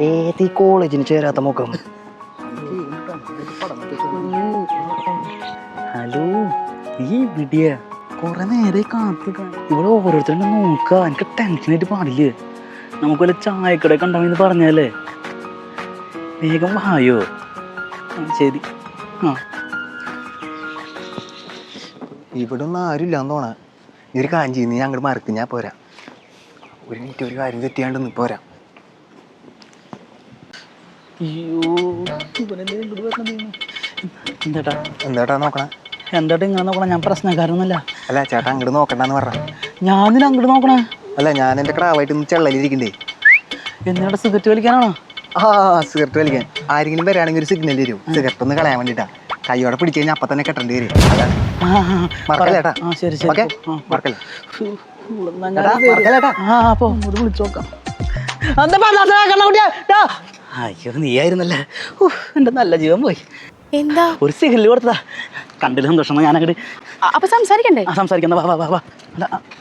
ഏത് ഈ കോളേജിന് ചേരാത്ത മുഖം. ഹലോ നീ വിടിയ. കുറെ നേരെ കാത്തു ഇവിടെ ഓരോരുത്തരും നോക്ക. എനിക്ക് ടെൻഷനായിട്ട് പാടില്ലേ? നമുക്ക് വല്ല ചായക്കട കണ്ടാമെന്ന് പറഞ്ഞാലേ? വേഗം വായോ. ശരി. ആ. ഇവിടെ ഒന്നും ആരും ഇല്ലാന്ന് തോന്നാ നീ ഒരു കാര്യം നീ അങ്ങോട്ട് മറക്കും. ഞാൻ പോരാ. ഒരു മിനിറ്റ് ഒരു കാര്യം തെറ്റിയാണ്ട് നീ? പോരാ? എന്താട്ടാ എന്താട്ടാ നോക്കണേ? എന്താട്ടാ ഇങ്ങനെ നോക്കണം? ഞാൻ പ്രശ്നക്കാരൊന്നുമല്ല അല്ല ചേട്ടാ അങ്ങോട്ട് നോക്കണ്ടെന്ന് പറഞ്ഞ. ഞാനിന് അങ്ങോട്ട് നോക്കണേ? അല്ല ഞാൻ എന്റെ ക്രാവായിട്ട് ഒന്ന് ചെള്ളലിരിക്കണ്ടേ എന്നിട്ട് സിഗരറ്റ് വലിക്കാനാണോ? ആ സിഗരറ്റ് വലിക്കാൻ. ആരെങ്കിലും വരാണെങ്കിൽ ഒരു സിഗ്നൽ തരും. സിഗരറ്റ് ഒന്ന് കളയാൻ വേണ്ടിട്ടാ. കൈയോടെ പിടിച്ചു കഴിഞ്ഞാൽ അപ്പൊ തന്നെ കെട്ടേണ്ടി വരും. അതാണ്. ആ, ആ, മറക്കല്ലേ ഏട്ടാ? ആ ശരി ശരി. മറക്കല്ലേ? അയ്യോ നീയായിരുന്നല്ലേ. ഉഫ്, എന്റെ നല്ല ജീവൻ പോയി. എന്താ? ഒരു സിഗരറ്റ് കൊടുത്തതാ. കണ്ടില്ല സന്തോഷം ഞാൻ അങ്ങോട്ട് അപ്പൊ സംസാരിക്കണ്ടേ? ആ വാ വാ വാ. വാ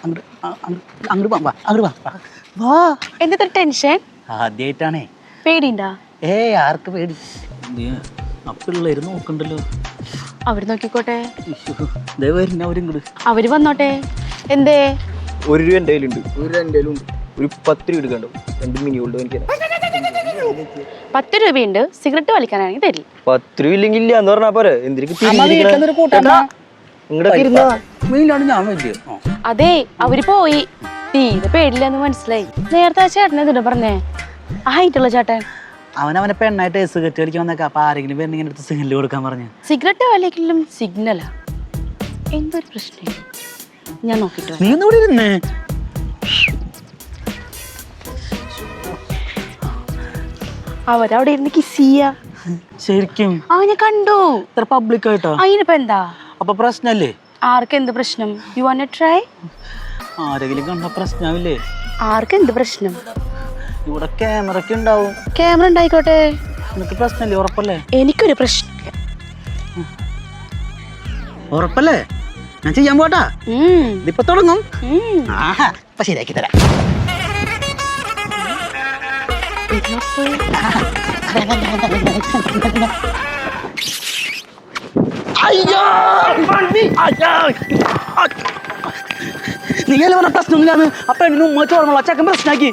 അങ്ങോട്ട് അങ്ങോട്ട് വാ വാ. അങ്ങോട്ട് വാ ടെൻഷൻ? ആദ്യമായിട്ടാണേ പേടിണ്ടാ ഏ ആർക്ക് പേടി? പിള്ളേര് നോക്കണ്ടല്ലോ. അവർ നോക്കിക്കോട്ടെ. ദേ വരുന്ന അവരിങ്ങോട്ട് അവർ വന്നോട്ടെ. എന്തേ? ഒരു രൂപ എന്റെ കയ്യിലുണ്ട്. ഒരു എന്റെ കയ്യിലുണ്ട്. ഒരു പത്ത് രൂപ എടുക്കണ്ടോ രണ്ട് മിനി ഗോൾഡ് എനിക്ക്. പത്ത് രൂപയുണ്ട്. സിഗരറ്റ് വലിക്കാനാണെങ്കിൽ തരില്ല പത്ത് രൂപ ഇല്ലെങ്കിൽ ഇല്ല എന്ന് പറഞ്ഞാ പോരെ? എന്തിനു അതെ അവർ പോയി. തീരെ പേടില്ലെന്ന് മനസ്സിലായി. നേരത്തെ ചേട്ടനെ എന്തിനാ പറഞ്ഞേ? ആയിട്ടുള്ള ചേട്ടൻ. അവൻ അവനെ പെണ്ണായിട്ട് സിഗരറ്റ് കളിക്കാൻ വന്നേക്കാ. അപ്പൊ ആരെങ്കിലും പേരിന് ഇങ്ങനെ സിഗ്നൽ കൊടുക്കാൻ പറഞ്ഞു. സിഗരറ്റ് വലിക്കലും സിഗ്നലാ എന്തൊരു പ്രശ്നം? ഞാൻ നോക്കിട്ട് നീ ഒന്നും ഇവിടെ ഇരുന്നേ. അവരവിടെ ഇരുന്ന് കിസ് ചെയ്യാ. ശരിക്കും? ആ ഞാൻ കണ്ടു. ഇത്ര പബ്ലിക് ആയിട്ടോ? അതിനിപ്പോ എന്താ? അപ്പൊ പ്രശ്നല്ലേ? ആർക്കെന്ത് പ്രശ്നം? യു വാണ്ട് ട്രൈ ആരെങ്കിലും കണ്ട പ്രശ്നമില്ലേ ആർക്കെന്ത് പ്രശ്നം? ഇവിടെ ക്യാമറ ഒക്കെ ഉണ്ടാവും. ക്യാമറ ഉണ്ടായിക്കോട്ടെ. നിനക്ക് പ്രശ്നല്ലേ? ഉറപ്പല്ലേ? എനിക്കൊരു പ്രശ്നം ഉറപ്പല്ലേ? ഞാൻ ചെയ്യാൻ പോട്ടാ ഇപ്പൊ തുടങ്ങും. ആഹാ ഇപ്പൊ ശരിയാക്കി തരാം. അയ്യോ അയ്യോ. നീ അല്ലേ പറഞ്ഞ പ്രശ്നമില്ലാന്ന്? അപ്പൊ എന്നെ ഉമ്മ ചോർന്നുള്ള ചക്കൻ പ്രശ്നമാക്കി